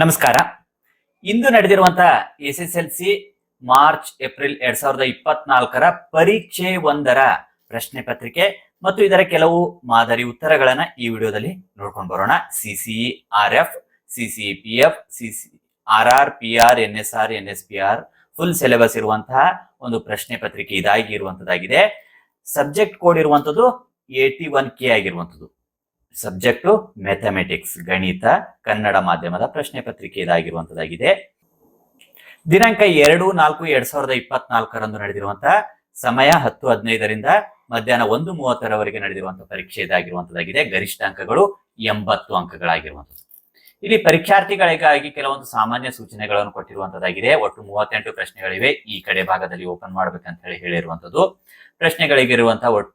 ನಮಸ್ಕಾರ. ಇಂದು ನಡೆದಿರುವಂತಹ S S L C March, April ಎರಡ್ ಸಾವಿರದ ಇಪ್ಪತ್ನಾಲ್ಕರ ಪರೀಕ್ಷೆ ಒಂದರ ಪ್ರಶ್ನೆ ಪತ್ರಿಕೆ ಮತ್ತು ಇದರ ಕೆಲವು ಮಾದರಿ ಉತ್ತರಗಳನ್ನ ಈ ವಿಡಿಯೋದಲ್ಲಿ ನೋಡ್ಕೊಂಡು ಬರೋಣ. CCE R F CC P F CC R R, P R, N S R, N S P R full syllabus ಇರುವಂತಹ ಒಂದು ಪ್ರಶ್ನೆ ಪತ್ರಿಕೆ ಇದಾಗಿ ಇರುವಂತದ್ದಾಗಿದೆ. ಸಬ್ಜೆಕ್ಟ್ ಕೋಡ್ ಇರುವಂತದ್ದು ಏಟಿ ಒನ್ ಕೆ ಆಗಿರುವಂತದ್ದು. ಸಬ್ಜೆಕ್ಟು ಮ್ಯಾಥಮೆಟಿಕ್ಸ್, ಗಣಿತ, ಕನ್ನಡ ಮಾಧ್ಯಮದ ಪ್ರಶ್ನೆ ಪತ್ರಿಕೆ ಇದಾಗಿರುವಂತದ್ದಾಗಿದೆ ದಿನಾಂಕ ಎರಡು ನಾಲ್ಕು ಎರಡ್ ಸಾವಿರದ ಇಪ್ಪತ್ನಾಲ್ಕರಂದು ನಡೆದಿರುವಂತಹ ಸಮಯ ಹತ್ತು ಹದಿನೈದರಿಂದ ಮಧ್ಯಾಹ್ನ ಒಂದು ಮೂವತ್ತರವರೆಗೆ ನಡೆದಿರುವಂತಹ ಪರೀಕ್ಷೆ ಇದಾಗಿರುವಂತದ್ದಾಗಿದೆ ಗರಿಷ್ಠ ಅಂಕಗಳು ಎಂಬತ್ತು ಅಂಕಗಳಾಗಿರುವಂತದ್ದು. ಇಲ್ಲಿ ಪರೀಕ್ಷಾರ್ಥಿಗಳಿಗಾಗಿ ಕೆಲವೊಂದು ಸಾಮಾನ್ಯ ಸೂಚನೆಗಳನ್ನು ಕೊಟ್ಟಿರುವಂತದ್ದಾಗಿದೆ ಒಟ್ಟು ಮೂವತ್ತೆಂಟು ಪ್ರಶ್ನೆಗಳಿವೆ. ಈ ಕಡೆ ಭಾಗದಲ್ಲಿ ಓಪನ್ ಮಾಡ್ಬೇಕಂತ ಹೇಳಿ ಹೇಳಿರುವಂತದ್ದು. ಪ್ರಶ್ನೆಗಳಿಗಿರುವಂತಹ ಒಟ್ಟು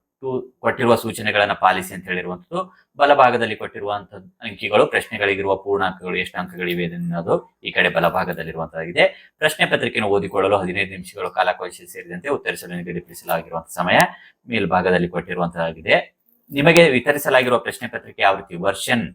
ಕೊಟ್ಟಿರುವ ಸೂಚನೆಗಳನ್ನ ಪಾಲಿಸಿ ಅಂತ ಹೇಳಿರುವಂತದ್ದು ಬಲಭಾಗದಲ್ಲಿ ಕೊಟ್ಟಿರುವಂತಹ ಅಂಕಿಗಳು, ಪ್ರಶ್ನೆಗಳಿಗಿರುವ ಪೂರ್ಣಾಂಕಗಳು ಎಷ್ಟು ಅಂಕಗಳಿವೆ ಅನ್ನೋದು ಈ ಕಡೆ ಬಲಭಾಗದಲ್ಲಿರುವಂತಾಗಿದೆ ಪ್ರಶ್ನೆ ಪತ್ರಿಕೆಯನ್ನು ಓದಿಕೊಳ್ಳಲು ಹದಿನೈದು ನಿಮಿಷಗಳ ಕಾಲಾವಕಾಶ ಸೇರಿದಂತೆ ಉತ್ತರಿಸಲು ನಿಗದಿಪಡಿಸಲಾಗಿರುವಂತಹ ಸಮಯ ಮೇಲ್ಭಾಗದಲ್ಲಿ ಕೊಟ್ಟಿರುವಂತಹದ್ದಾಗಿದೆ ನಿಮಗೆ ವಿತರಿಸಲಾಗಿರುವ ಪ್ರಶ್ನೆ ಪತ್ರಿಕೆ ಆವೃತ್ತಿ ವರ್ಷನ್.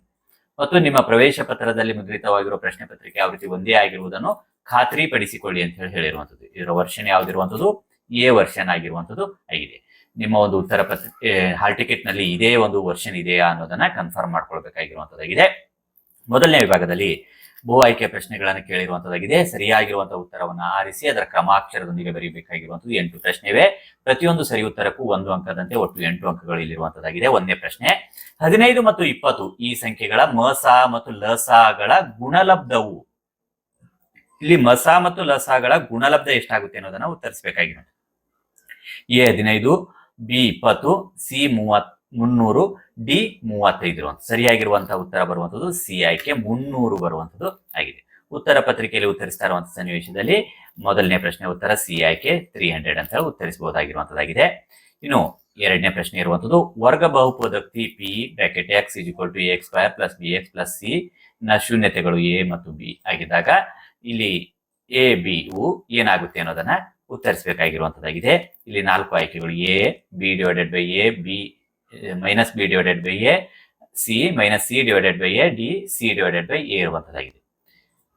ಮತ್ತು ನಿಮ್ಮ ಪ್ರವೇಶ ಪತ್ರದಲ್ಲಿ ಮುದ್ರಿತವಾಗಿರುವ ಪ್ರಶ್ನೆ ಪತ್ರಿಕೆ ಯಾವ ರೀತಿ? ಒಂದೇ ಆಗಿರುವುದನ್ನು ಖಾತ್ರಿಪಡಿಸಿಕೊಳ್ಳಿ ಅಂತ ಹೇಳಿ ಹೇಳಿರುವಂತದ್ದು ಇದರ ವರ್ಷನ್ ಯಾವ್ದಿರುವಂತದ್ದು ಎ ವರ್ಷನ್ ಆಗಿರುವಂತದ್ದು ಆಗಿದೆ. ನಿಮ್ಮ ಒಂದು ಉತ್ತರ ಪತ್ರಿಕೆ ಹಾಲ್ ಟಿಕೆಟ್ನಲ್ಲಿ ಇದೇ ಒಂದು ವರ್ಷನ್ ಇದೆಯಾ ಅನ್ನೋದನ್ನ ಕನ್ಫರ್ಮ್ ಮಾಡ್ಕೊಳ್ಬೇಕಾಗಿರುವಂತದ್ದಾಗಿದೆ. ಮೊದಲನೇ ವಿಭಾಗದಲ್ಲಿ ಭೂ ಆಯ್ಕೆ ಪ್ರಶ್ನೆಗಳನ್ನು ಕೇಳಿರುವಂತದ್ದಾಗಿದೆ. ಸರಿಯಾಗಿರುವಂತಹ ಉತ್ತರವನ್ನು ಆರಿಸಿ ಅದರ ಕ್ರಮಾಕ್ಷರದೊಂದಿಗೆ ಬರೀಬೇಕಾಗಿರುವಂತದ್ದು ಎಂಟು ಪ್ರಶ್ನೆ ಇವೆ ಪ್ರತಿಯೊಂದು ಸರಿ ಉತ್ತರಕ್ಕೂ ಒಂದು ಅಂಕದಂತೆ ಒಟ್ಟು ಎಂಟು ಅಂಕಗಳು ಇಲ್ಲಿರುವಂತದ್ದಾಗಿದೆ. ಒಂದನೇ ಪ್ರಶ್ನೆ. ಹದಿನೈದು ಮತ್ತು ಇಪ್ಪತ್ತು ಈ ಸಂಖ್ಯೆಗಳ ಮಸ ಮತ್ತು ಲಸಗಳ ಗುಣಲಬ್ಧವು. ಇಲ್ಲಿ ಮಸ ಮತ್ತು ಲಸಗಳ ಗುಣಲಬ್ಧ ಎಷ್ಟಾಗುತ್ತೆ ಅನ್ನೋದನ್ನ ಉತ್ತರಿಸಬೇಕಾಗಿರೋದು ಎ, ಹದಿನೈದು. ಬಿ ಇಪ್ಪತ್ತು, ಸಿ ಮೂವತ್ ಮುನ್ನೂರು, ಡಿ ಮೂವತ್ತೈದು ಸರಿಯಾಗಿರುವಂತಹ ಉತ್ತರ ಬರುವಂತದ್ದು ಸಿ ಆಯ್ಕೆ ಮುನ್ನೂರು ಬರುವಂತದ್ದು ಆಗಿದೆ. ಉತ್ತರ ಪತ್ರಿಕೆಯಲ್ಲಿ ಉತ್ತರಿಸ್ತಾ ಇರುವಂತಹ ಸನ್ನಿವೇಶದಲ್ಲಿ ಮೊದಲನೇ ಪ್ರಶ್ನೆ ಉತ್ತರ, ಸಿ ಆಯ್ಕೆ ತ್ರೀ ಹಂಡ್ರೆಡ್ ಅಂತ ಉತ್ತರಿಸಬಹುದಾಗಿರುವಂತದ್ದಾಗಿದೆ ಇನ್ನು ಎರಡನೇ ಪ್ರಶ್ನೆ ಇರುವಂತದ್ದು ವರ್ಗ ಬಹುಪದೋಕ್ತಿ P bracket X is equal to X square plus B X plus C ನ ಶೂನ್ಯತೆಗಳು ಎ ಮತ್ತು ಬಿ ಆಗಿದ್ದಾಗ ಇಲ್ಲಿ ಎ ಬಿ ಯು ಏನಾಗುತ್ತೆ ಅನ್ನೋದನ್ನ ಉತ್ತರಿಸಬೇಕಾಗಿರುವಂತದ್ದಾಗಿದೆ ಇಲ್ಲಿ ನಾಲ್ಕು ಆಯ್ಕೆಗಳು A, B divided by A, B minus B divided by A, C minus C divided by A, D, C divided by A ಇರುವಂತದ್ದಾಗಿದೆ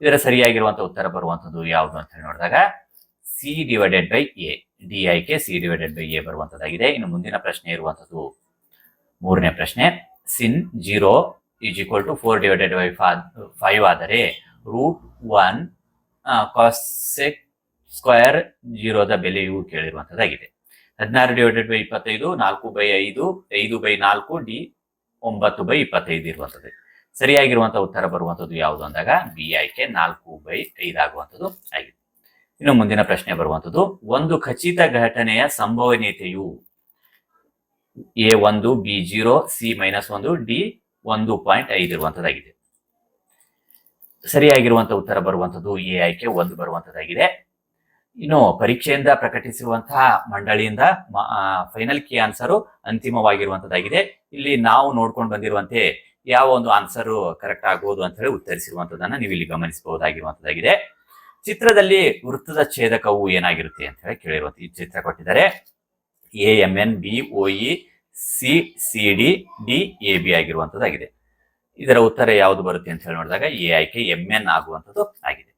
ಇದರ ಸರಿಯಾಗಿರುವಂತಹ ಉತ್ತರ ಬರುವಂತದ್ದು ಯಾವುದು ಅಂತ ಹೇಳಿ ನೋಡಿದಾಗ, C divided by A, D ಆಯ್ಕೆ ಸಿ ಡಿವೈಡೆಡ್ ಬೈ ಎ ಬರುವಂತದ್ದಾಗಿದೆ ಇನ್ನು ಮುಂದಿನ ಪ್ರಶ್ನೆ ಇರುವಂತದ್ದು ಮೂರನೇ ಪ್ರಶ್ನೆ sin zero is equal to four divided by five ಆದರೆ ರೂಟ್ ಒನ್ ಕಾಸೆಕ್ ಸ್ಕ್ವೇರ್ ಜೀರೋದ ಬೆಲೆಯು ಕೇಳಿರುವಂತದ್ದಾಗಿದೆ. ಹದಿನಾರು ಡಿವೈಡೆಡ್ ಬೈ ಇಪ್ಪತ್ತೈದು, ನಾಲ್ಕು ಬೈ ಐದು ಐದು ಬೈ ನಾಲ್ಕು ಡಿ ಒಂಬತ್ತು ಬೈ ಇಪ್ಪತ್ತೈದು ಇರುವಂಥದ್ದು ಸರಿಯಾಗಿರುವಂತಹ ಉತ್ತರ ಬರುವಂತದ್ದು ಯಾವುದು ಅಂದಾಗ ಬಿ ಆಯ್ಕೆ ನಾಲ್ಕು ಬೈ ಐದಾಗುವಂಥದ್ದು ಆಗಿದೆ. ಇನ್ನು ಮುಂದಿನ ಪ್ರಶ್ನೆ ಬರುವಂತದ್ದು, ಒಂದು ಖಚಿತ ಘಟನೆಯ ಸಂಭವನೀಯತೆಯು ಎ ಒಂದು ಬಿ ಜೀರೋ ಸಿ ಮೈನಸ್ ಒಂದು ಡಿ ಒಂದು ಪಾಯಿಂಟ್ ಐದು ಇರುವಂತದ್ದಾಗಿದೆ. ಸರಿಯಾಗಿರುವಂತಹ ಉತ್ತರ ಬರುವಂತದ್ದು ಎ ಆಯ್ಕೆ ಒಂದು ಬರುವಂತದ್ದಾಗಿದೆ. ಇನ್ನು ಪರೀಕ್ಷೆಯಿಂದ ಪ್ರಕಟಿಸಿರುವಂತಹ ಮಂಡಳಿಯಿಂದ ಫೈನಲ್ ಕೀ ಆನ್ಸರು ಅಂತಿಮವಾಗಿರುವಂತದ್ದಾಗಿದೆ. ಇಲ್ಲಿ ನಾವು ನೋಡ್ಕೊಂಡು ಬಂದಿರುವಂತೆ ಯಾವ ಒಂದು ಆನ್ಸರು ಕರೆಕ್ಟ್ ಆಗ್ಬೋದು ಅಂತ ಹೇಳಿ ಉತ್ತರಿಸಿರುವಂತದನ್ನ ನೀವು ಇಲ್ಲಿ ಗಮನಿಸಬಹುದಾಗಿರುವಂತದ್ದಾಗಿದೆ. ಚಿತ್ರದಲ್ಲಿ ವೃತ್ತದ ಛೇದಕವು ಏನಾಗಿರುತ್ತೆ ಅಂತ ಹೇಳಿ ಕೇಳಿರುವಂತ ಈ ಚಿತ್ರ ಕೊಟ್ಟಿದ್ದಾರೆ. A M N B O E C C D D A B ಆಗಿರುವಂತದ್ದಾಗಿದೆ. ಇದರ ಉತ್ತರ ಯಾವುದು ಬರುತ್ತೆ ಅಂತ ಹೇಳಿ ನೋಡಿದಾಗ ಎ ಆಯ್ಕೆ ಎಂ ಎನ್ ಆಗುವಂಥದ್ದು ಆಗಿದೆ.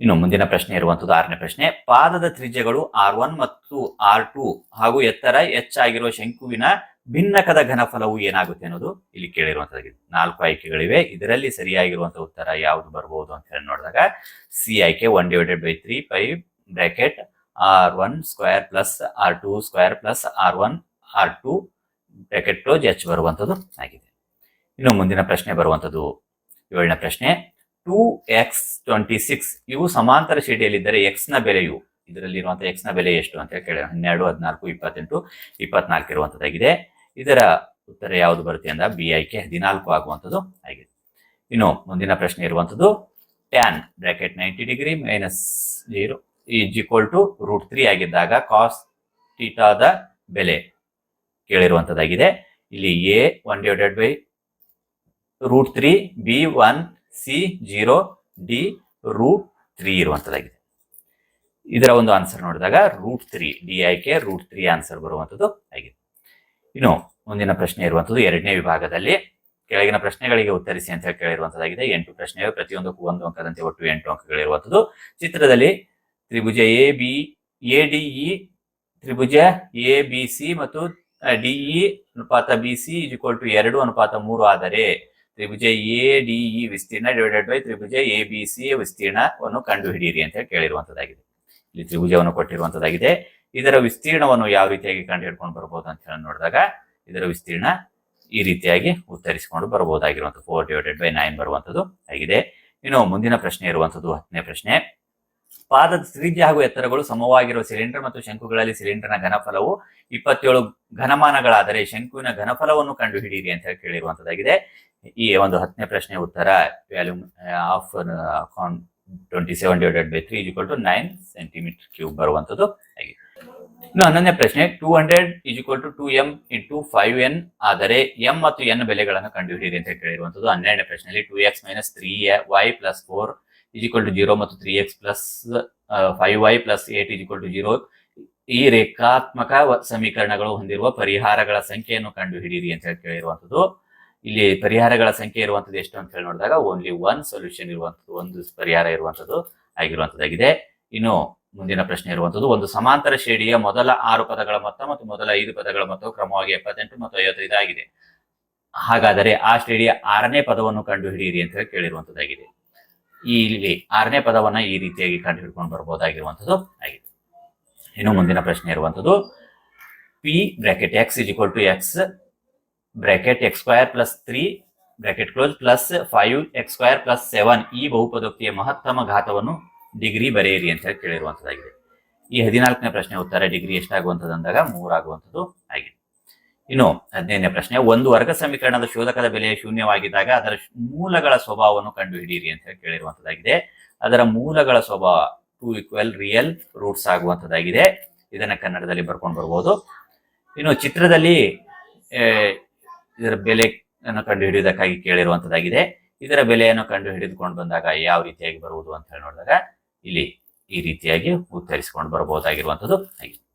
ಇನ್ನು ಮುಂದಿನ ಪ್ರಶ್ನೆ ಇರುವಂತದ್ದು ಆರನೇ ಪ್ರಶ್ನೆ. ಪಾದದ ತ್ರಿಜ್ಯಗಳು ಆರ್ ಒನ್ ಮತ್ತು ಆರ್ ಟು ಹಾಗೂ ಎತ್ತರ ಎಚ್ ಆಗಿರುವ ಶಂಕುವಿನ ಭಿನ್ನಕದ ಘನಫಲವು ಏನಾಗುತ್ತೆ ಅನ್ನೋದು ಇಲ್ಲಿ ಕೇಳಿರುವಂತದ್ದಾಗಿದೆ. ನಾಲ್ಕು ಆಯ್ಕೆಗಳಿವೆ. ಇದರಲ್ಲಿ ಸರಿಯಾಗಿರುವಂತಹ ಉತ್ತರ ಯಾವುದು ಬರಬಹುದು ಅಂತ ಹೇಳಿ ನೋಡಿದಾಗ ಸಿ ಆಯ್ಕೆ one divided by three five bracket R one square plus R two square plus R one R two bracket close H ಬರುವಂತದ್ದು ಆಗಿದೆ. ಇನ್ನು ಮುಂದಿನ ಪ್ರಶ್ನೆ ಬರುವಂತದ್ದು ಏಳನೇ ಪ್ರಶ್ನೆ. ಟೂ ಎಕ್ಸ್ ಟ್ವೆಂಟಿ ಸಿಕ್ಸ್ ಇವು ಸಮಾಂತರ ಶ್ರೇಣಿಯಲ್ಲಿದ್ದರೆ ಎಕ್ಸ್ನ ಬೆಲೆಯು ಇದರಲ್ಲಿರುವಂತಹ ಎಕ್ಸ್ನ ಬೆಲೆ ಎಷ್ಟು ಅಂತ ಕೇಳಿ ಹನ್ನೆರಡು, ಹದಿನಾಲ್ಕು, ಇಪ್ಪತ್ತೆಂಟು, ಇಪ್ಪತ್ನಾಲ್ಕು ಇರುವಂತದ್ದಾಗಿದೆ ಇದರ ಉತ್ತರ ಯಾವುದು ಬರುತ್ತೆ ಅಂದ ಬಿ ಆಯ್ಕೆ ಹದಿನಾಲ್ಕು ಆಗುವಂಥದ್ದು ಆಗಿದೆ. ಇನ್ನು ಮುಂದಿನ ಪ್ರಶ್ನೆ ಇರುವಂಥದ್ದು tan bracket ninety degree minus zero is equal to root three ಆಗಿದ್ದಾಗ ಕಾಸ್ ಟೀಟಾದ ಬೆಲೆ ಕೇಳಿರುವಂಥದ್ದಾಗಿದೆ. ಇಲ್ಲಿ A one divided by root three B one C zero D root three ಇರುವಂಥದ್ದಾಗಿದೆ ಇದರ ಒಂದು ಆನ್ಸರ್ ನೋಡಿದಾಗ ರೂಟ್ ತ್ರೀ, ಡಿ ಆಯ್ಕೆ ರೂಟ್ ತ್ರೀ ಆನ್ಸರ್ ಬರುವಂಥದ್ದು ಆಗಿದೆ. ಇನ್ನು ಮುಂದಿನ ಪ್ರಶ್ನೆ ಇರುವಂಥದ್ದು ಎರಡನೇ ವಿಭಾಗದಲ್ಲಿ ಕೆಳಗಿನ ಪ್ರಶ್ನೆಗಳಿಗೆ ಉತ್ತರಿಸಿ ಅಂತ ಹೇಳಿ ಕೇಳಿರುವಂತದ್ದಾಗಿದೆ. ಎಂಟು ಪ್ರಶ್ನೆಗಳು ಪ್ರತಿಯೊಂದಕ್ಕೂ ಒಂದು ಅಂಕದಂತೆ ಒಟ್ಟು ಎಂಟು ಅಂಕಗಳಿರುವಂಥದ್ದು ಚಿತ್ರದಲ್ಲಿ ತ್ರಿಭುಜ A, B, A, D, E, Tribhuja A, B, C ಮತ್ತು ಡಿಇ ಅನುಪಾತ ಬಿ, ಸಿ ಇಕ್ವಲ್ ಟು ಎರಡು ಅನುಪಾತ ಮೂರು ಆದರೆ ತ್ರಿಭುಜ ಎ, ಡಿ, ಇ ವಿಸ್ತೀರ್ಣ ಡಿವೈಡೆಡ್ ಬೈ ತ್ರಿಭುಜ ಎ, ಬಿ, ಸಿ ವಿಸ್ತೀರ್ಣವನ್ನು ಕಂಡು ಹಿಡಿಯಿರಿ ಅಂತ ಹೇಳಿ ಕೇಳಿರುವಂತದ್ದಾಗಿದೆ. ಇಲ್ಲಿ ತ್ರಿಭುಜವನ್ನು ಕೊಟ್ಟಿರುವಂತದ್ದಾಗಿದೆ. ಇದರ ವಿಸ್ತೀರ್ಣವನ್ನು ಯಾವ ರೀತಿಯಾಗಿ ಕಂಡು ಹಿಡ್ಕೊಂಡು ಬರ್ಬೋದು ಅಂತ ಹೇಳಿ ನೋಡಿದಾಗ, ಇದರ ವಿಸ್ತೀರ್ಣ ಈ ರೀತಿಯಾಗಿ ಉತ್ತರಿಸಿಕೊಂಡು ಬರಬಹುದಾಗಿರುವಂತಹ ಫೋರ್ ಡಿವೈಡೆಡ್ ಬೈ ನೈನ್ ಬರುವಂತದ್ದು ಆಗಿದೆ. ಇನ್ನು ಮುಂದಿನ ಪ್ರಶ್ನೆ ಇರುವಂತದ್ದು ಹತ್ತನೇ ಪ್ರಶ್ನೆ. ಪಾದದ ತ್ರಿಜ್ಯ ಹಾಗೂ ಎತ್ತರಗಳು ಸಮವಾಗಿರುವ ಸಿಲಿಂಡರ್ ಮತ್ತು ಶಂಕುಗಳಲ್ಲಿ ಸಿಲಿಂಡರ್ನ ಘನಫಲವು ಇಪ್ಪತ್ತೇಳು ಘನಮಾನಗಳಾದರೆ ಶಂಕುವಿನ ಘನಫಲವನ್ನು ಕಂಡುಹಿಡಿಯಿರಿ ಅಂತ ಹೇಳಿ ಕೇಳಿರುವಂತದ್ದಾಗಿದೆ. ಈ ಒಂದು ಹತ್ತನೇ ಪ್ರಶ್ನೆ ಉತ್ತರ, volume of twenty seven divided by three equal to nine centimetre cube ಬರುವಂತದ್ದು ಇನ್ನು ಹನ್ನೊಂದನೇ ಪ್ರಶ್ನೆ two hundred equal to two M into five N ಆದರೆ ಎಂ ಮತ್ತು ಎನ್ ಬೆಲೆಗಳನ್ನು ಕಂಡುಹಿಡಿಯಿರಿ ಅಂತ ಹೇಳಿರುವಂತದ್ದು ಹನ್ನೆರಡನೇ ಪ್ರಶ್ನೆಯಲ್ಲಿ two X minus three Y plus four equal to zero ಮತ್ತು three X plus five Y plus eight is equal to zero ಈ ರೇಖಾತ್ಮಕ ಸಮೀಕರಣಗಳು ಹೊಂದಿರುವ ಪರಿಹಾರಗಳ ಸಂಖ್ಯೆಯನ್ನು ಕಂಡುಹಿಡಿಯಿರಿ ಅಂತ ಹೇಳಿ ಕೇಳಿರುವಂತದ್ದು ಇಲ್ಲಿ ಪರಿಹಾರಗಳ ಸಂಖ್ಯೆ ಇರುವಂತದ್ದು ಎಷ್ಟು ಅಂತ ಹೇಳಿ ನೋಡಿದಾಗ ಓನ್ಲಿ ಒನ್ ಸೊಲ್ಯೂಷನ್ ಇರುವಂತದ್ದು ಒಂದು ಪರಿಹಾರ ಇರುವಂತದ್ದು ಆಗಿರುವಂತದ್ದಾಗಿದೆ ಇನ್ನು ಮುಂದಿನ ಪ್ರಶ್ನೆ ಇರುವಂತದ್ದು ಒಂದು ಸಮಾಂತರ ಶ್ರೇಣಿಯ ಮೊದಲ ಆರು ಪದಗಳ ಮೊತ್ತ ಮತ್ತು ಮೊದಲ ಐದು ಪದಗಳ ಮೊತ್ತವು ಕ್ರಮವಾಗಿ ಎಪ್ಪತ್ತೆಂಟು ಮತ್ತು ಐವತ್ತೈದು ಆಗಿದೆ. ಹಾಗಾದರೆ ಆ ಶ್ರೇಣಿಯ ಆರನೇ ಪದವನ್ನು ಕಂಡು ಹಿಡಿಯಿರಿ ಅಂತ ಹೇಳಿ ಕೇಳಿರುವಂತದ್ದಾಗಿದೆ ಈ ಇಲ್ಲಿ ಆರನೇ ಪದವನ್ನ ಈ ರೀತಿಯಾಗಿ ಕಂಡು ಹಿಡ್ಕೊಂಡು ಬರಬಹುದಾಗಿರುವಂತದ್ದು ಆಗಿದೆ. ಇನ್ನು ಮುಂದಿನ ಪ್ರಶ್ನೆ ಇರುವಂತದ್ದು P bracket X is equal to X bracket X square plus three bracket close plus five X square plus seven ಈ ಬಹುಪದೋಕ್ತಿಯ ಮಹತ್ತಮ ಘಾತವನ್ನು ಡಿಗ್ರಿ ಬರೆಯಿರಿ ಅಂತ ಹೇಳಿ ಕೇಳಿರುವಂಥದ್ದಾಗಿದೆ. ಈ ಹದಿನಾಲ್ಕನೇ ಪ್ರಶ್ನೆ ಉತ್ತರ ಡಿಗ್ರಿ ಎಷ್ಟಾಗುವಂಥದ್ದು ಅಂದಾಗ ಮೂರಾಗುವಂಥದ್ದು ಆಗಿದೆ. ಇನ್ನು ಹದಿನೈದನೇ ಪ್ರಶ್ನೆ, ಒಂದು ವರ್ಗ ಸಮೀಕರಣದ ಶೋಧಕದ ಬೆಲೆ ಶೂನ್ಯವಾಗಿದ್ದಾಗ ಅದರ ಮೂಲಗಳ ಸ್ವಭಾವವನ್ನು ಕಂಡುಹಿಡಿಯಿರಿ ಅಂತ ಹೇಳಿ ಕೇಳಿರುವಂತದ್ದಾಗಿದೆ. ಅದರ ಮೂಲಗಳ ಸ್ವಭಾವ ಟು ಈಕ್ವಲ್ ರಿಯಲ್ ರೂಟ್ಸ್ ಆಗುವಂತದ್ದಾಗಿದೆ. ಇದನ್ನ ಕನ್ನಡದಲ್ಲಿ ಬರ್ಕೊಂಡು ಬರ್ಬೋದು. ಇನ್ನು ಚಿತ್ರದಲ್ಲಿ ಇದರ ಬೆಲೆಯನ್ನು ಕಂಡುಹಿಡಿಯುವುದಕ್ಕಾಗಿ ಕೇಳಿರುವಂತದ್ದಾಗಿದೆ. ಇದರ ಬೆಲೆಯನ್ನು ಕಂಡು ಹಿಡಿದುಕೊಂಡು ಬಂದಾಗ ಯಾವ ರೀತಿಯಾಗಿ ಬರುವುದು ಅಂತ ಹೇಳಿ ನೋಡಿದಾಗ ಇಲ್ಲಿ ಈ ರೀತಿಯಾಗಿ ಉತ್ತರಿಸಿಕೊಂಡು ಬರಬಹುದಾಗಿರುವಂತದ್ದು ಆಗಿದೆ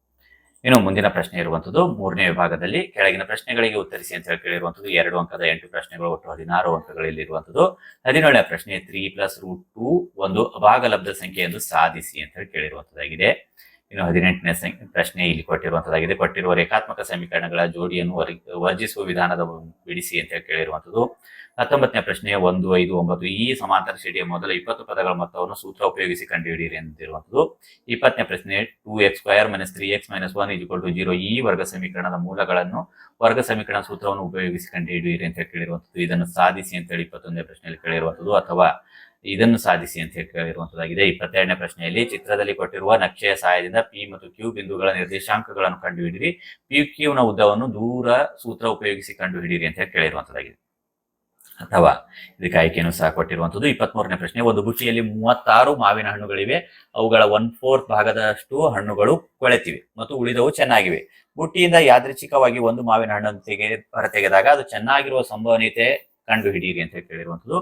ಇನ್ನು ಮುಂದಿನ ಪ್ರಶ್ನೆ ಇರುವಂತದ್ದು ಮೂರನೇ ವಿಭಾಗದಲ್ಲಿ ಕೆಳಗಿನ ಪ್ರಶ್ನೆಗಳಿಗೆ ಉತ್ತರಿಸಿ ಅಂತ ಹೇಳಿ ಕೇಳಿರುವಂತದ್ದು ಎರಡು ಅಂಕದ ಎಂಟು ಪ್ರಶ್ನೆಗಳು ಒಟ್ಟು ಹದಿನಾರು ಅಂಕಗಳಲ್ಲಿ ಇರುವಂತದ್ದು ಹದಿನೇಳನೇ ಪ್ರಶ್ನೆ ತ್ರೀ ಪ್ಲಸ್ ರೂಟ್ ಟು ಒಂದು ಅಭಾಗಲಬ್ಧ ಸಂಖ್ಯೆ ಎಂದು ಸಾಧಿಸಿ ಅಂತ ಹೇಳಿ ಕೇಳಿರುವಂತದ್ದಾಗಿದೆ ಇನ್ನು ಹದಿನೆಂಟನೇ ಪ್ರಶ್ನೆ ಇಲ್ಲಿ ಕೊಟ್ಟಿರುವಂತದ್ದಾಗಿದೆ. ಕೊಟ್ಟಿರುವ ರೇಖಾತ್ಮಕ ಸಮೀಕರಣಗಳ ಜೋಡಿಯನ್ನು ವರ್- ವರ್ಜಿಸುವ ವಿಧಾನದ ಬಿಡಿಸಿ ಅಂತ ಹೇಳಿ ಕೇಳಿರುವಂತದ್ದು. ಹತ್ತೊಂಬತ್ತನೇ ಪ್ರಶ್ನೆ ಒಂದು, ಐದು, ಒಂಬತ್ತು ಈ ಸಮಾಂತರ ಶ್ರೇಣಿಯ ಮೊದಲ ಇಪ್ಪತ್ತು ಪದಗಳ ಮೊತ್ತವನ್ನು ಸೂತ್ರ ಉಪಯೋಗಿಸಿ ಕಂಡುಹಿಡಿಯಿರಿ ಅಂತಿರುವಂತದ್ದು ಇಪ್ಪತ್ತನೇ ಪ್ರಶ್ನೆ two X square minus three X minus one is to zero ಈ ವರ್ಗ ಸಮೀಕರಣದ ಮೂಲಗಳನ್ನು ವರ್ಗ ಸಮೀಕರಣ ಸೂತ್ರವನ್ನು ಉಪಯೋಗಿಸಿ ಕಂಡುಹಿಡಿಯಿರಿ ಅಂತ ಹೇಳಿ ಕೇಳಿರುವಂತದ್ದು. ಇದನ್ನು ಸಾಧಿಸಿ ಅಂತ ಹೇಳಿ ಇಪ್ಪತ್ತೊಂದನೇ ಪ್ರಶ್ನೆಯಲ್ಲಿ ಕೇಳಿರುವಂಥದ್ದು ಅಥವಾ ಇದನ್ನು ಸಾಧಿಸಿ ಅಂತ ಹೇಳಿ ಈ ಇಪ್ಪತ್ತೆರಡನೇ ಪ್ರಶ್ನೆಯಲ್ಲಿ ಚಿತ್ರದಲ್ಲಿ ಕೊಟ್ಟಿರುವ ನಕ್ಷೆಯ ಸಹಾಯದಿಂದ ಪಿ ಮತ್ತು ಕ್ಯೂ ಬಿಂದುಗಳ ನಿರ್ದೇಶಾಂಕಗಳನ್ನು ಕಂಡುಹಿಡಿಯಿರಿ. ಪಿ ಕ್ಯೂನ ಉದ್ದವನ್ನು ದೂರ ಸೂತ್ರ ಉಪಯೋಗಿಸಿ ಕಂಡುಹಿಡಿಯಿರಿ ಅಂತ ಹೇಳಿ ಕೇಳಿರುವಂತದ್ದಾಗಿದೆ. ಅಥವಾ ಇದಕ್ಕೆ ಆಯ್ಕೆಯನ್ನು ಸಹ ಕೊಟ್ಟಿರುವಂತದ್ದು. ಇಪ್ಪತ್ಮೂರನೇ ಪ್ರಶ್ನೆ, ಒಂದು ಬುಟ್ಟಿಯಲ್ಲಿ ಮೂವತ್ತಾರು ಮಾವಿನ ಹಣ್ಣುಗಳಿವೆ. ಅವುಗಳ ಒನ್ ಫೋರ್ತ್ ಭಾಗದಷ್ಟು ಹಣ್ಣುಗಳು ಕೊಳೆತಿವೆ ಮತ್ತು ಉಳಿದವು ಚೆನ್ನಾಗಿವೆ. ಬುಟ್ಟಿಯಿಂದ ಯಾದೃಚ್ಛಿಕವಾಗಿ ಒಂದು ಮಾವಿನ ಹಣ್ಣನ್ನು ತೆಗೆ, ಹೊರತೆಗೆದಾಗ ಅದು ಚೆನ್ನಾಗಿರುವ ಸಂಭವನೀಯತೆ ಕಂಡು ಹಿಡಿಯಿರಿ ಅಂತ ಕೇಳಿರುವಂತದ್ದು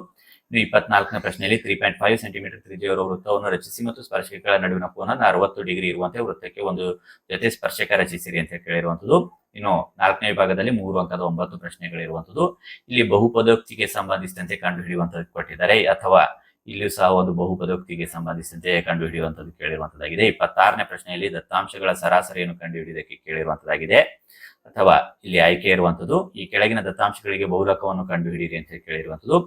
ಇನ್ನು ಇಪ್ಪತ್ನಾಲ್ಕನೇ ಪ್ರಶ್ನೆಯಲ್ಲಿ ತ್ರೀ ಪಾಯಿಂಟ್ ಫೈವ್ ಸೆಂಟಿಮೀಟರ್ ತ್ರಿಜ್ಯವಿರುವ ವೃತ್ತವನ್ನು ರಚಿಸಿ ಮತ್ತು ಸ್ಪರ್ಶಕಗಳ ನಡುವಿನ ಕೋನ ಅರವತ್ತು ಡಿಗ್ರಿ ಇರುವಂತೆ ವೃತ್ತಕ್ಕೆ ಒಂದು ಜೊತೆ ಸ್ಪರ್ಶಕ ರಚಿಸಿರಿ ಅಂತ ಕೇಳಿರುವಂತದ್ದು ಇನ್ನು ನಾಲ್ಕನೇ ವಿಭಾಗದಲ್ಲಿ ಮೂರು ಅಂಕದ ಒಂಬತ್ತು ಪ್ರಶ್ನೆಗಳಿರುವಂತದ್ದು ಇಲ್ಲಿ ಬಹುಪದೋಕ್ತಿಗೆ ಸಂಬಂಧಿಸಿದಂತೆ ಕಂಡು ಹಿಡಿಯುವಂತದ್ದು ಕೊಟ್ಟಿದ್ದಾರೆ. ಅಥವಾ ಇಲ್ಲಿಯೂ ಸಹ ಒಂದು ಬಹುಪದೋಕ್ತಿಗೆ ಸಂಬಂಧಿಸಿದಂತೆ ಕಂಡು ಕೇಳಿರುವಂತದಾಗಿದೆ ಇಪ್ಪತ್ತಾರನೇ ಪ್ರಶ್ನೆಯಲ್ಲಿ ದತ್ತಾಂಶಗಳ ಸರಾಸರಿಯನ್ನು ಕಂಡು ಹಿಡಿಯುವುದಕ್ಕೆ ಕೇಳಿರುವಂತದ್ದಾಗಿದೆ ಅಥವಾ ಇಲ್ಲಿ ಆಯ್ಕೆ ಇರುವಂತದ್ದು ಈ ಕೆಳಗಿನ ದತ್ತಾಂಶಗಳಿಗೆ ಬಹುಲಕವನ್ನು ಕಂಡುಹಿಡಿಯಿರಿ ಅಂತ ಕೇಳಿರುವಂಥದ್ದು.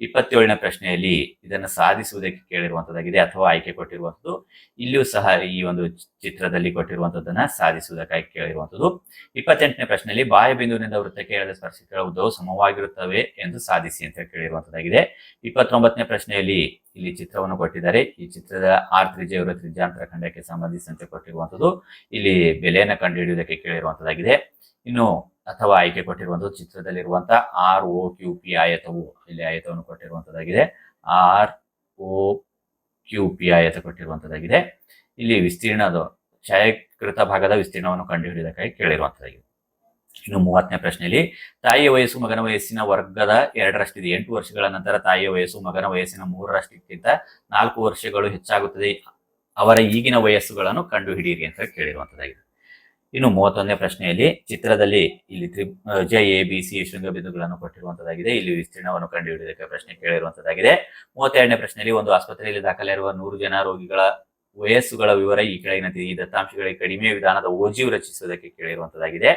ಇಪ್ಪತ್ತೇಳನೇ ಪ್ರಶ್ನೆಯಲ್ಲಿ ಇದನ್ನು ಸಾಧಿಸುವುದಕ್ಕೆ ಕೇಳಿರುವಂಥದ್ದಾಗಿದೆ ಅಥವಾ ಆಯ್ಕೆ ಕೊಟ್ಟಿರುವಂತದ್ದು ಇಲ್ಲಿಯೂ ಸಹ ಈ ಒಂದು ಚಿತ್ರದಲ್ಲಿ ಕೊಟ್ಟಿರುವಂತದ್ದನ್ನ ಸಾಧಿಸುವುದಕ್ಕಾಗಿ ಕೇಳಿರುವಂತದ್ದು ಇಪ್ಪತ್ತೆಂಟನೇ ಪ್ರಶ್ನೆಯಲ್ಲಿ ಬಾಹ್ಯ ಬಿಂದುವಿನಿಂದ ವೃತ್ತಕ್ಕೆ ಎಳೆದ ಸ್ಪರ್ಶಿಗಳ ಉದ್ದವು ಸಮವಾಗಿರುತ್ತವೆ ಎಂದು ಸಾಧಿಸಿ ಅಂತ ಕೇಳಿರುವಂಥದ್ದಾಗಿದೆ. ಇಪ್ಪತ್ತೊಂಬತ್ತನೇ ಪ್ರಶ್ನೆಯಲ್ಲಿ ಇಲ್ಲಿ ಚಿತ್ರವನ್ನು ಕೊಟ್ಟಿದ್ದಾರೆ. ಈ ಚಿತ್ರದ ಆರ್ ತ್ರಿಜ್ಯ ತ್ರಿಜ್ಯಾಂತರ ಖಂಡಕ್ಕೆ ಸಂಬಂಧಿಸಿದಂತೆ ಕೊಟ್ಟಿರುವಂತದ್ದು ಇಲ್ಲಿ ಬೆಲೆಯನ್ನು ಕಂಡುಹಿಡಿಯುವುದಕ್ಕೆ ಕೇಳಿರುವಂತದ್ದಾಗಿದೆ ಇನ್ನು ಅಥವಾ ಆಯ್ಕೆ ಕೊಟ್ಟಿರುವಂಥದ್ದು ಚಿತ್ರದಲ್ಲಿರುವಂತಹ ಆರ್ ಒ ಕ್ಯೂ ಪಿ ಆಯತವು ಇಲ್ಲಿ ಆಯತವನ್ನು ಕೊಟ್ಟಿರುವಂತದ್ದಾಗಿದೆ ಆರ್ ಓ ಕ್ಯೂ ಪಿ ಆಯತ ಕೊಟ್ಟಿರುವಂತದ್ದಾಗಿದೆ ಇಲ್ಲಿ ವಿಸ್ತೀರ್ಣದ ಛಾಯಾಕೃತ ಭಾಗದ ವಿಸ್ತೀರ್ಣವನ್ನು ಕಂಡುಹಿಡಿಯುವುದಕ್ಕಾಗಿ ಕೇಳಿರುವಂತದ್ದಾಗಿದೆ ಇನ್ನು ಮೂವತ್ತನೇ ಪ್ರಶ್ನೆಯಲ್ಲಿ, ತಾಯಿಯ ವಯಸ್ಸು ಮಗನ ವಯಸ್ಸಿನ ವರ್ಗದ ಎರಡರಷ್ಟಿದೆ. ಎಂಟು ವರ್ಷಗಳ ನಂತರ ತಾಯಿಯ ವಯಸ್ಸು ಮಗನ ವಯಸ್ಸಿನ ಮೂರರಷ್ಟಕ್ಕಿಂತ ನಾಲ್ಕು ವರ್ಷಗಳು ಹೆಚ್ಚಾಗುತ್ತದೆ. ಅವರ ಈಗಿನ ವಯಸ್ಸುಗಳನ್ನು ಕಂಡುಹಿಡಿಯಿರಿ ಅಂತ ಕೇಳಿರುವಂತದ್ದಾಗಿದೆ ಇನ್ನು ಮೂವತ್ತೊಂದನೇ ಪ್ರಶ್ನೆಯಲ್ಲಿ, ಚಿತ್ರದಲ್ಲಿ ಇಲ್ಲಿ ತ್ರಿ ಜೆ, ಎ, ಬಿ, ಸಿ ಶೃಂಗಬಿಂದುಗಳನ್ನು ಕೊಟ್ಟಿರುವಂತದ್ದಾಗಿದೆ ಇಲ್ಲಿ ವಿಸ್ತೀರ್ಣವನ್ನು ಕಂಡುಹಿಡಿಯೋದಕ್ಕೆ ಪ್ರಶ್ನೆ ಕೇಳಿರುವಂತದ್ದಾಗಿದೆ ಮೂವತ್ತೆರಡನೇ ಪ್ರಶ್ನೆಯಲ್ಲಿ ಒಂದು ಆಸ್ಪತ್ರೆಯಲ್ಲಿ ದಾಖಲಿರುವ ನೂರು ಜನ ರೋಗಿಗಳ ವಯಸ್ಸುಗಳ ವಿವರ ಈ ಕೆಳಗಿನಂತಿದೆ ಈ ದತ್ತಾಂಶಗಳಿಗೆ ಕಡಿಮೆ ವಿಧಾನದ ಓಜಿಯು ರಚಿಸುವುದಕ್ಕೆ ಕೇಳಿರುವಂತದ್ದಾಗಿದೆ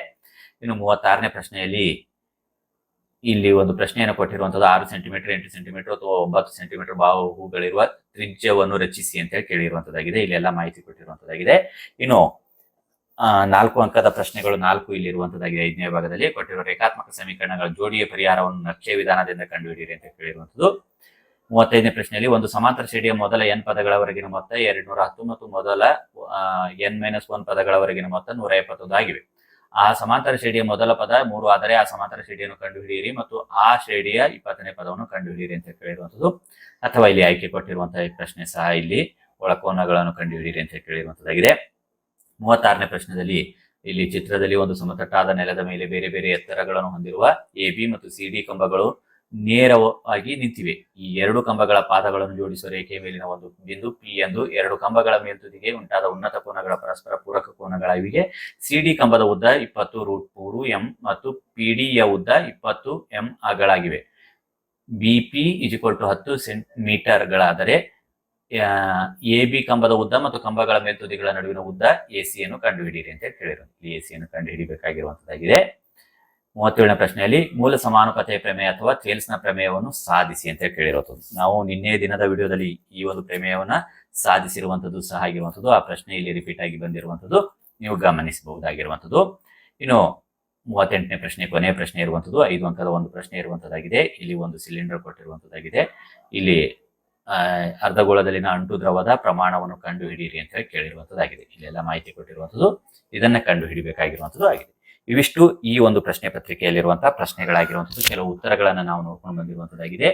ಇನ್ನು ಮೂವತ್ತಾರನೇ ಪ್ರಶ್ನೆಯಲ್ಲಿ ಇಲ್ಲಿ ಒಂದು ಪ್ರಶ್ನೆಯನ್ನು ಕೊಟ್ಟಿರುವಂತದ್ದು ಆರು ಸೆಂಟಿಮೀಟರ್ ಎಂಟು ಸೆಂಟಿಮೀಟರ್ ಅಥವಾ ಒಂಬತ್ತು ಸೆಂಟಿಮೀಟರ್ ಬಾಹುಗಳಿರುವ ತ್ರಿಜ್ಯವನ್ನು ರಚಿಸಿ ಅಂತ ಹೇಳಿ ಕೇಳಿರುವಂತದ್ದಾಗಿದೆ ಎಲ್ಲ ಮಾಹಿತಿ ಕೊಟ್ಟಿರುವಂತದ್ದಾಗಿದೆ ಇನ್ನು ನಾಲ್ಕು ಅಂಕದ ಪ್ರಶ್ನೆಗಳು ನಾಲ್ಕು ಇಲ್ಲಿ ಇರುವಂತದ್ದಾಗಿದೆ ಐದನೇ ಭಾಗದಲ್ಲಿ ಕೊಟ್ಟಿರುವ ರೇಖಾತ್ಮಕ ಸಮೀಕರಣಗಳ ಜೋಡಿಯ ಪರಿಹಾರವನ್ನು ನಕ್ಷೆ ವಿಧಾನದಿಂದ ಕಂಡುಹಿಡಿಯಿರಿ ಅಂತ ಕೇಳಿರುವಂತದ್ದು ಮೂವತ್ತೈದನೇ ಪ್ರಶ್ನೆಯಲ್ಲಿ ಒಂದು ಸಮಾಂತರ ಶ್ರೇಣಿಯ ಮೊದಲ ಎನ್ ಪದಗಳವರೆಗಿನ ಮೊತ್ತ ಎರಡ್ ನೂರ ಹತ್ತು ಮತ್ತು ಮೊದಲ ಎನ್ ಮೈನಸ್ ಒನ್ ಪದಗಳವರೆಗಿನ ಮೊತ್ತ ನೂರ ಎಪ್ಪತ್ತೊಂದು ಆಗಿವೆ. ಆ ಸಮಾಂತರ ಶ್ರೇಡಿಯ ಮೊದಲ ಪದ, ಮೂರು ಆದರೆ ಆ ಸಮಾಂತರ ಶ್ರೇಣಿಯನ್ನು ಕಂಡುಹಿಡಿಯಿರಿ ಮತ್ತು ಆ ಶ್ರೇಡಿಯ ಇಪ್ಪತ್ತನೇ ಪದವನ್ನು ಕಂಡುಹಿಡಿಯಿರಿ ಅಂತ ಕೇಳಿರುವಂತದ್ದು ಅಥವಾ ಇಲ್ಲಿ ಆಯ್ಕೆ ಕೊಟ್ಟಿರುವಂತಹ ಈ ಪ್ರಶ್ನೆ ಸಹ ಇಲ್ಲಿ ಒಳಕೋನಗಳನ್ನು ಕಂಡುಹಿಡಿಯಿರಿ ಅಂತ ಕೇಳಿರುವಂತದ್ದಾಗಿದೆ ಮೂವತ್ತಾರನೇ ಪ್ರಶ್ನೆಯಲ್ಲಿ ಇಲ್ಲಿ ಚಿತ್ರದಲ್ಲಿ ಒಂದು ಸಮತಟ್ಟಾದ ನೆಲದ ಮೇಲೆ ಬೇರೆ ಬೇರೆ ಎತ್ತರಗಳನ್ನು ಹೊಂದಿರುವ ಎ ಬಿ ಮತ್ತು ಸಿ ಡಿ ಕಂಬಗಳು ನೇರವಾಗಿ ನಿಂತಿವೆ. ಈ ಎರಡು ಕಂಬಗಳ ಪಾದಗಳನ್ನು ಜೋಡಿಸುವ ರೇಖೆಯ ಮೇಲಿನ ಒಂದು ಬಿಂದು ಪಿ ಎಂದು ಎರಡು ಕಂಬಗಳ ಮೇಲ್ತುದಿಗೆ ಉಂಟಾದ ಉನ್ನತ ಕೋನಗಳ ಪರಸ್ಪರ ಪೂರಕ ಕೋನಗಳಾಗಿವೆ. ಸಿಡಿ ಕಂಬದ ಉದ್ದ ಇಪ್ಪತ್ತು ರೂಟ್ ಮೂರು ಎಂ ಮತ್ತು ಪಿಡಿಯ ಉದ್ದ ಇಪ್ಪತ್ತು M ಆಗಳಾಗಿವೆ B P is equal to ಹತ್ತು ಸೆಂಟಿಮೀಟರ್ಗಳಾದರೆ ಎ ಬಿ ಕಂಬದ ಉದ್ದ ಮತ್ತು ಕಂಬಗಳ ಮೇಲ್ತುದಿಗಳ ನಡುವಿನ ಉದ್ದ ಎ ಸಿಯನ್ನು ಕಂಡುಹಿಡಿಯಿರಿ ಅಂತ ಹೇಳಿ ಎ ಸಿಯನ್ನು ಕಂಡುಹಿಡಿಬೇಕಾಗಿರುವಂತದ್ದಾಗಿದೆ. ಮೂವತ್ತೇಳನೇ ಪ್ರಶ್ನೆಯಲ್ಲಿ ಮೂಲ ಸಮಾನುಕತೆ ಪ್ರಮೇಯ ಅಥವಾ ಚೇಲ್ಸ್ನ ಪ್ರಮೇಯವನ್ನು ಸಾಧಿಸಿ ಅಂತ ಕೇಳಿರೋದು. ನಾವು ನಿನ್ನೆ ದಿನದ ವಿಡಿಯೋದಲ್ಲಿ ಈ ಒಂದು ಪ್ರಮೇಯವನ್ನ ಸಾಧಿಸಿರುವಂತದ್ದು ಸಹ ಆಗಿರುವಂಥದ್ದು ಆ ಪ್ರಶ್ನೆ ಇಲ್ಲಿ ರಿಪೀಟ್ ಆಗಿ ಬಂದಿರುವಂತದ್ದು. ನೀವು ಗಮನಿಸಬಹುದಾಗಿರುವಂತದ್ದು. ಇನ್ನು ಮೂವತ್ತೆಂಟನೇ ಪ್ರಶ್ನೆ, ಕೊನೆಯ ಪ್ರಶ್ನೆ ಇರುವಂತದ್ದು. ಐದು ಅಂಕದ ಒಂದು ಪ್ರಶ್ನೆ ಇರುವಂತದ್ದಾಗಿದೆ. ಇಲ್ಲಿ ಒಂದು ಸಿಲಿಂಡರ್ ಕೊಟ್ಟಿರುವಂತದ್ದಾಗಿದೆ. ಇಲ್ಲಿ ಅರ್ಧಗೋಳದಲ್ಲಿನ ಅಂಟು ದ್ರವದ ಪ್ರಮಾಣವನ್ನು ಕಂಡು ಹಿಡಿಯಿರಿ ಅಂತ ಹೇಳಿ ಕೇಳಿರುವಂತದ್ದಾಗಿದೆ. ಇಲ್ಲೆಲ್ಲ ಮಾಹಿತಿ ಕೊಟ್ಟಿರುವಂತದ್ದು. ಇದನ್ನ ಕಂಡು ಹಿಡಿಬೇಕಾಗಿರುವಂತದ್ದು ಆಗಿದೆ. ಇವಿಷ್ಟು ಈ ಒಂದು ಪ್ರಶ್ನೆ ಪತ್ರಿಕೆಯಲ್ಲಿರುವಂತಹ ಪ್ರಶ್ನೆಗಳಾಗಿರುವಂಥದ್ದು. ಕೆಲವು ಉತ್ತರಗಳನ್ನು ನಾವು ನೋಡ್ಕೊಂಡು ಬಂದಿರುವಂತದ್ದಾಗಿದೆ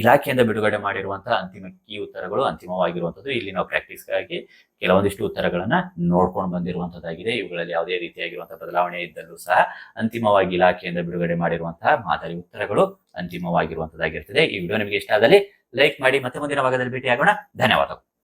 ಇಲಾಖೆಯಿಂದ ಬಿಡುಗಡೆ ಮಾಡಿರುವಂತಹ ಅಂತಿಮ ಕೀ ಉತ್ತರಗಳು ಅಂತಿಮವಾಗಿರುವಂತದ್ದು ಇಲ್ಲಿ ನಾವು ಪ್ರಾಕ್ಟೀಸ್ಗಾಗಿ ಕೆಲವೊಂದಿಷ್ಟು ಉತ್ತರಗಳನ್ನ ನೋಡ್ಕೊಂಡು ಬಂದಿರುವಂತದ್ದಾಗಿದೆ ಇವುಗಳಲ್ಲಿ ಯಾವುದೇ ರೀತಿಯಾಗಿರುವಂತಹ ಬದಲಾವಣೆ ಇದ್ದಲ್ಲೂ ಸಹ ಅಂತಿಮವಾಗಿ ಇಲಾಖೆಯಿಂದ ಬಿಡುಗಡೆ ಮಾಡಿರುವಂತಹ ಮಾದರಿ ಉತ್ತರಗಳು ಅಂತಿಮವಾಗಿರುವಂತದ್ದಾಗಿರ್ತದೆ ಈ ವಿಡಿಯೋ ನಿಮಗೆ ಇಷ್ಟ ಆದಲ್ಲಿ ಲೈಕ್ ಮಾಡಿ. ಮತ್ತೆ ಮುಂದಿನ ಭಾಗದಲ್ಲಿ ಭೇಟಿಯಾಗೋಣ. ಧನ್ಯವಾದಗಳು.